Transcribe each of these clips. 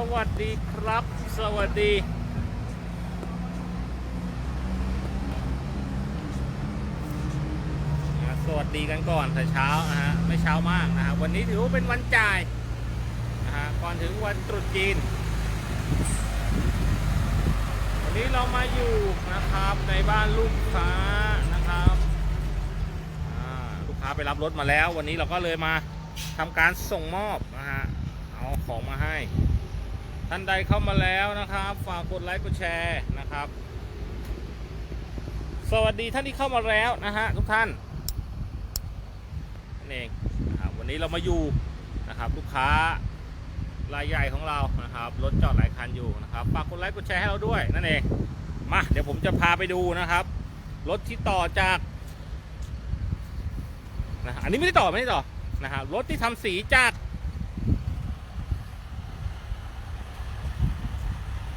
สวัสดีครับ สวัสดีสวัสดีกันก่อนแต่เช้านะฮะไม่เช้ามากนะครับวันนี้ถือว่าเป็นวันจ่ายนะฮะก่อนถึงวันตรุษจีน วันนี้เรามาอยู่นะครับในบ้านลูกค้านะครับลูกค้าไปรับรถมาแล้ว วันนี้เราก็เลยมาทำการส่งมอบนะฮะเอาของมาให้ ท่านใดเข้ามาแล้วนะครับ ฝากกดไลค์กดแชร์นะครับ สวัสดีท่านที่เข้ามาแล้วนะฮะทุกท่านนั่นเองนะครับวันนี้เรามาอยู่นะครับ ลูกค้ารายใหญ่ของเรานะครับรถจอดหลายคันอยู่นะครับฝากกดไลค์กดแชร์ให้เราด้วยนั่นเองมาเดี๋ยวผมจะพาไปดูนะครับรถที่ต่อจากนะอันนี้ไม่ได้ต่อไม่ได้ต่อนะครับรถที่ทำสีจาก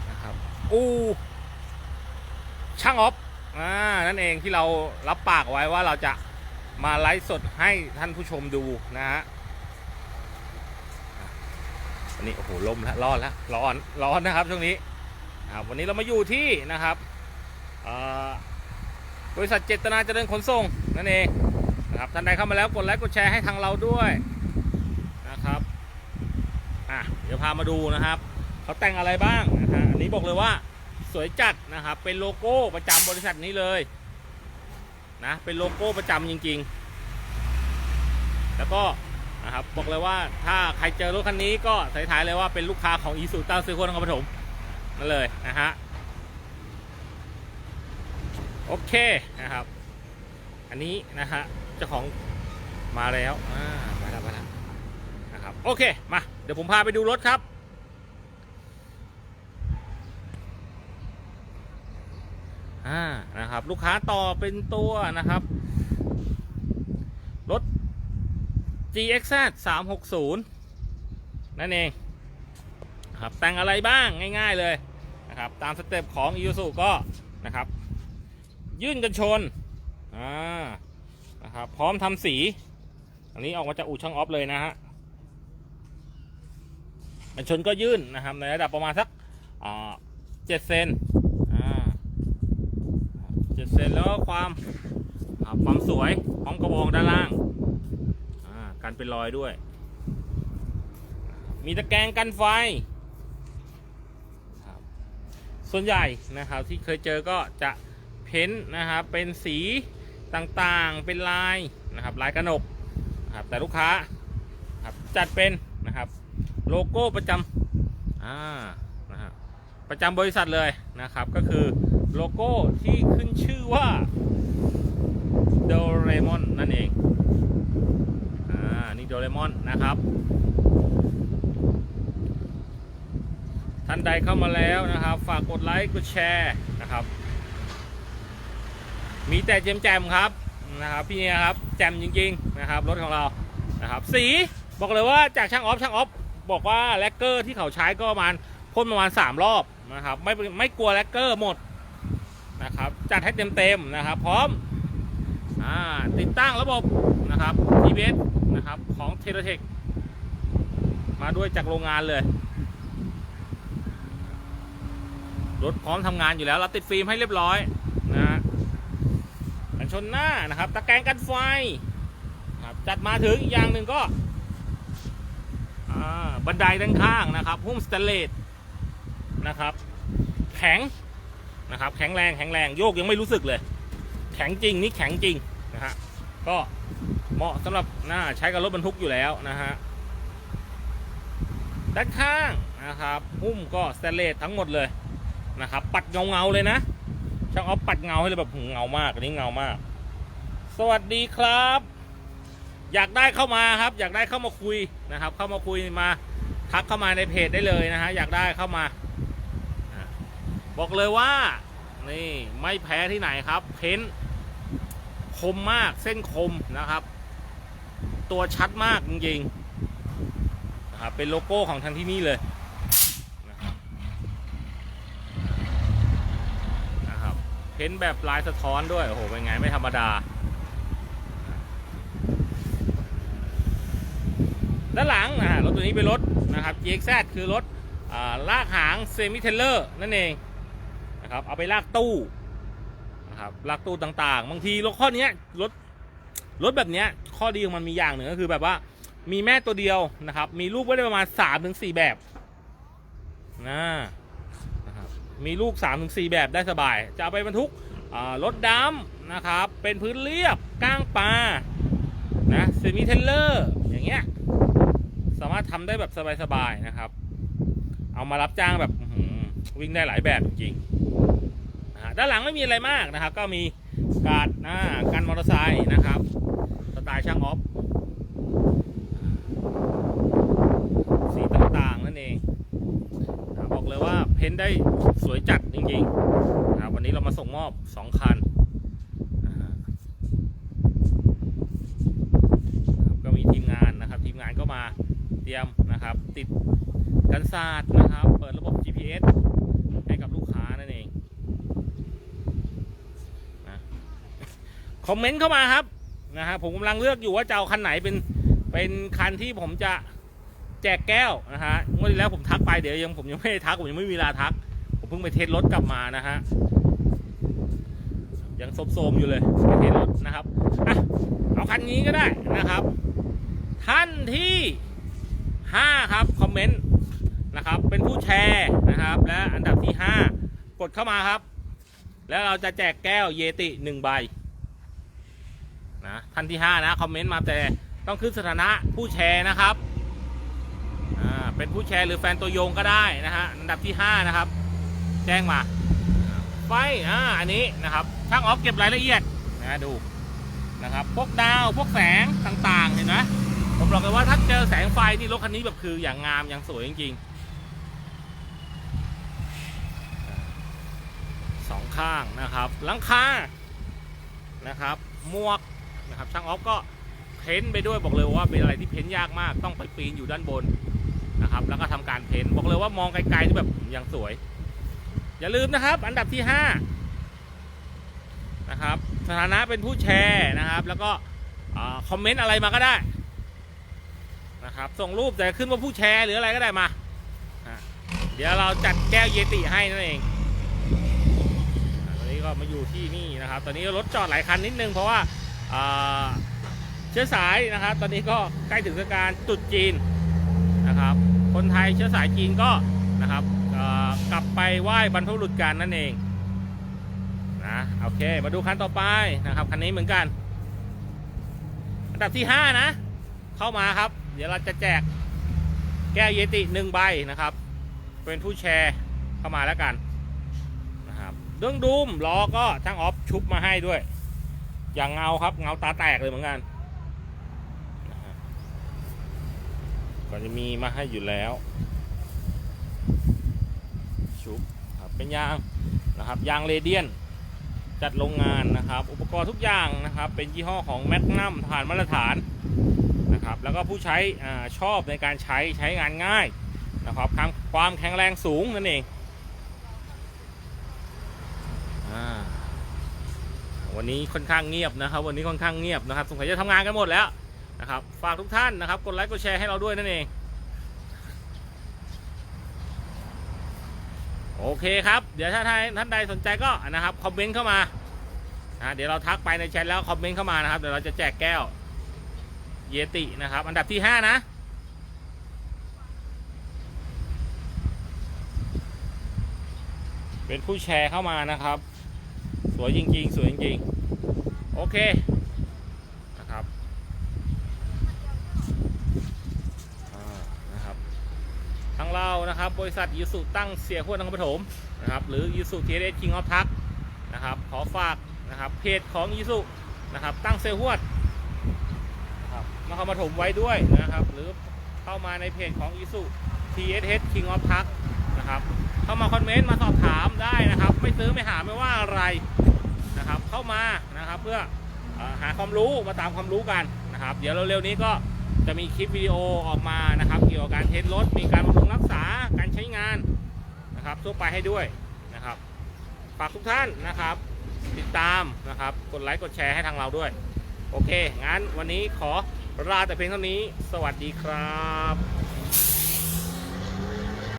นะครับ อูช่างออฟอ่านั่นเองที่เรารับปากไว้ว่าเราจะมาไลฟ์สดให้ท่านผู้ชมดูนะฮะวันนี้โอ้โหลมแล้วร้อนแล้วร้อนร้อนนะครับช่วงนี้ครับวันนี้เรามาอยู่ที่นะครับบริษัทเจตนาเจริญขนส่งนั่นเองนะครับท่านใดเข้ามาแล้วกดไลค์กดแชร์ให้ทางเราด้วยนะครับอะเดี๋ยวพามาดูนะครับ เขาแต่งอะไรบ้างนะฮะอันนี้บอกเลยว่าสวยจัดนะครับ เป็นโลโก้ประจำบริษัทนี้เลยนะเป็นโลโก้ประจำจริง ๆ แล้วก็นะครับบอกเลยว่าถ้าใครเจอรถคันนี้ก็สายๆเลยว่าเป็นลูกค้าของอีสุต้าซื้อคนนครปฐมนั่นเลยนะฮะโอเคนะครับ อันนี้นะฮะเจ้าของมาแล้วอ่ามาแล้วมาแล้วนะครับโอเคมาเดี๋ยวผมพาไปดูรถครับ อ่านะครับ ลูกค้าต่อเป็นตัวนะครับรถ GXZ 360 นั่นเองครับแต่งอะไรบ้างง่าย ๆเลยนะครับตามสเต็ปของ i s u ก็นะครับ ยื่นกันชนอ่านะครับพร้อมทำสี อันนี้ออกมาจากอู่ช่างออฟเลยนะฮะกันชนก็ยื่นนะครับในระดับประมาณสักเจ็ดเซน จ็ดเซนแล้วความความสวยของกระบอกด้านล่างอ่ากันเป็นรอยด้วย มีตะแกรงกันไฟส่วนใหญ่นะครับที่เคยเจอก็จะเพ้นท์นะครับเป็นสีต่างๆเป็นลายนะครับลายกระหนกนะครับแต่ลูกค้าครับจัดเป็นนะครับโลโก้ประจำอ่า ประจำบริษัทเลยนะครับ ก็คือโลโก้ที่ขึ้นชื่อว่าโดเรมอนนั่นเอง อ่า นี่โดเรมอนนะครับ ท่านใดเข้ามาแล้วนะครับ ฝากกดไลค์ กดแชร์นะครับ มีแต่แจมแจมๆครับนะครับ พี่เนี่ยครับ แจมจริง ๆ นะครับ รถของเรา นะครับ สี บอกเลยว่าจากช่างออฟ ช่างออฟ บอกว่าแลกเกอร์ที่เขาใช้ก็ประมาณพ่นประมาณ 3 รอบ นะครับ ไม่ไม่กลัวแลกเกอร์หมดนะครับ จัดให้เต็มๆนะครับ พร้อมอ่าติดตั้งระบบนะครับ TBS นะครับของเทเลเทคมาด้วยจากโรงงานเลย รถพร้อมทำงานอยู่แล้ว เราติดฟิล์มให้เรียบร้อยนะฮะกันชนหน้านะครับ ตะแกรงกันไฟครับจัดมาถึงอย่างหนึ่งก็บันไดด้านข้างนะครับหุ้มสแตนเลส นะครับ แข็งนะครับแข็งแรงแข็งแรงโยกยังไม่รู้สึกเลย แข็งจริงนี่แข็งจริงนะฮะก็เหมาะสำหรับหน้าใช้กับรถบรรทุกอยู่แล้วนะฮะด้านข้างนะครับหุ้มก็สแตนเลสทั้งหมดเลยนะครับ ปัดเงาเงาเลยนะช่างเอาปัดเงาให้เลยแบบเงามากอันนี้เงามาก สวัสดีครับ อยากได้เข้ามาครับ อยากได้เข้ามาคุยนะครับ เข้ามาคุยมาทักเข้ามาในเพจได้เลยนะฮะอยากได้เข้ามา บอกเลยว่า นี่ไม่แพ้ที่ไหนครับ เพ้นท์คมมากเส้นคมนะครับ ตัวชัดมากจริงๆนะครับเป็นโลโก้ของทางที่นี่เลยนะครับเพ้นท์แบบลายสะท้อนด้วย โอ้โห เป็นไงไม่ธรรมดา ด้านหลังนะรถตัวนี้เป็นรถนะครับ GXZ คือรถอลากหางเซมิเทเลอร์นั่นเอง นะครับ เอาไปลากตู้นะครับลากตู้ต่างๆ บางทีรถข้อนี้รถรถแบบนี้ข้อดีของมันมีอย่างหนึ่งก็คือแบบว่ามีแม่ตัวเดียวนะครับ มีลูกไว้ได้ประมาณ3-4ถึง4แบบนะนะครับมีลูก3-4ถึง4แบบได้สบาย จะเอาไปบรรทุกรถดำนะครับ เป็นพื้นเรียบก้างปลานะเซมิเทเลอร์อย่างเงี้ยสามารถทำได้แบบสบายๆนะครับ เอามารับจ้างแบบวิ่งได้หลายแบบจริง ด้านหลังไม่มีอะไรมากนะครับ ก็มีกาดนะกันมอเตอร์ไซค์นะครับสไตล์ช่างออฟสีต่างๆนั่นเองบอกเลยว่าเพ้นได้สวยจัดจริงๆนะครับวันนี้เรามาส่งมอบ 2 คันนะครับก็มีทีมงานนะครับ ทีมงานก็มาเตรียมนะครับ ติดกันศาสตร์นะครับ เปิดระบบ GPS ให้กับลูกค้านั่นเองนะ คอมเมนต์เข้ามาครับนะฮะผมกำลังเลือกอยู่ว่าจะเอาคันไหนเป็นเป็นคันที่ผมจะแจกแก้วนะฮะเมื่อที่แล้วผมทักไปเดี๋ยวยังผมยังไม่ได้ทักผมยังไม่มีเวลาทัก ผมเพิ่งไปเทสรถกลับมานะฮะยังโสมๆอยู่เลยไปเทสรถนะครับอะเอาคันนี้ก็ได้นะครับ ท่านที่5ครับคอมเมนต์นะครับ เป็นผู้แชร์นะครับ และอันดับที่5กดเข้ามาครับ แล้วเราจะแจกแก้วเยติหนึ่งใบ นะท่านที่ 5 นะคอมเมนต์มาแต่ต้องขึ้นสถานะผู้แชร์นะครับอ่าเป็นผู้แชร์หรือแฟนตัวยงก็ได้นะฮะอันดับที่ 5 นะครับ แจ้งมาไฟอ่าอันนี้นะครับช่างออฟเก็บรายละเอียดนะดูนะครับพวกดาวพวกแสงต่างๆเห็นไหมผมบอกเลยว่าถ้าเจอแสงไฟนี่รถคันนี้แบบคืออย่างงามอย่างสวยจริงๆสองข้างนะครับหลังคานะครับหมวก นะครับช่างออฟก็เพ้นท์ไปด้วยบอกเลยว่าเป็นอะไรที่เพ้นท์ยากมากต้องไปปีนอยู่ด้านบนนะครับ แล้วก็ทำการเพ้นท์บอกเลยว่ามองไกลๆนี่แบบย่างสวย อย่าลืมนะครับ อันดับที่ห้านะครับสถานะเป็นผู้แชร์นะครับ แล้วก็คอมเมนต์อะไรมาก็ได้นะครับส่งรูปแต่ขึ้นว่าผู้แชร์หรืออะไรก็ได้มา เดี๋ยวเราจัดแก้วเยติให้นั่นเองตอนนี้ก็มาอยู่ที่นี่นะครับ ตอนนี้รถจอดหลายคันนิดนึงเพราะว่า เชื้อสายนะครับ ตอนนี้ก็ใกล้ถึงเทศกาลตรุษจีนนะครับ คนไทยเชื้อสายจีนก็นะครับกลับไปไหว้บรรพบุรุษกันนั่นเองนะโอเค มาดูคันต่อไปนะครับคันนี้เหมือนกัน อันดับที่ 5 นะ เข้ามาครับ เดี๋ยวเราจะแจกแก้วเยติหนึ่งใบนะครับ เป็นผู้แชร์เข้ามาแล้วกันนะครับเรื่องดูมล้อก็ช่างออฟชุบมาให้ด้วย อย่างเงาครับ เงาตาแตกเลยเหมือนกันก็จะมีมาให้อยู่แล้ว ชุบครับเป็นยางนะครับ ยางเรเดียน จัดโรงงานนะครับ อุปกรณ์ทุกอย่างนะครับ เป็นยี่ห้อของแมกนัมผ่านมาตรฐานนะครับ แล้วก็ผู้ใช้อชอบในการใช้ใช้งานง่ายนะครับความความแข็งแรงสูงนั่นเองอา วันนี้ค่อนข้างเงียบนะครับ วันนี้ค่อนข้างเงียบนะครับสงสัยจะทำงานกันหมดแล้วนะครับฝากทุกท่านนะครับ กดไลค์กดแชร์ให้เราด้วยนั่นเอง โอเคครับ เดี๋ยวถ้าท่านใดสนใจก็นะครับคอมเมนต์เข้ามาเดี๋ยวเราทักไปในแชทแล้วคอมเมนต์เข้ามานะครับเดี๋ยวเราจะแจกแก้วเยตินะครับ อันดับที่ 5 นะเป็นผู้แชร์เข้ามานะครับ วยจริงๆ สวยจริงๆ โอเคนะครับนะครับ ทางเรานะครับ บริษัทยูสุตั้งเสียขั้วนครปฐมนะครับ หรือยูสุทีเอสคิงออฟทักนะครับ ขอฝากนะครับเพจของยูสุนะครับ ตั้งเซลหวดครับนครปฐมไว้ด้วยนะครับ หรือเข้ามาในเพจของ i s u TSH King of Truck นะครับเข้ามาคอมเมนต์มาสอบถามได้นะครับ ไม่ซื้อไม่หาไม่ว่าอะไรนะครับ เข้ามานะครับเพื่อเออหาความรู้มาตามความรู้กันนะครับ เดี๋ยวเร็วๆนี้ก็จะมีคลิปวิดีโอออกมานะครับ เกี่ยวกับการเทสรถมีการบำรุงรักษาการใช้งานนะครับทั่วไปให้ด้วยนะครับฝากทุกท่านนะครับ ติดตามนะครับ กดไลค์กดแชร์ให้ทางเราด้วย โอเค งั้นวันนี้ขอลาแต่เพียงเท่านี้ สวัสดีครับ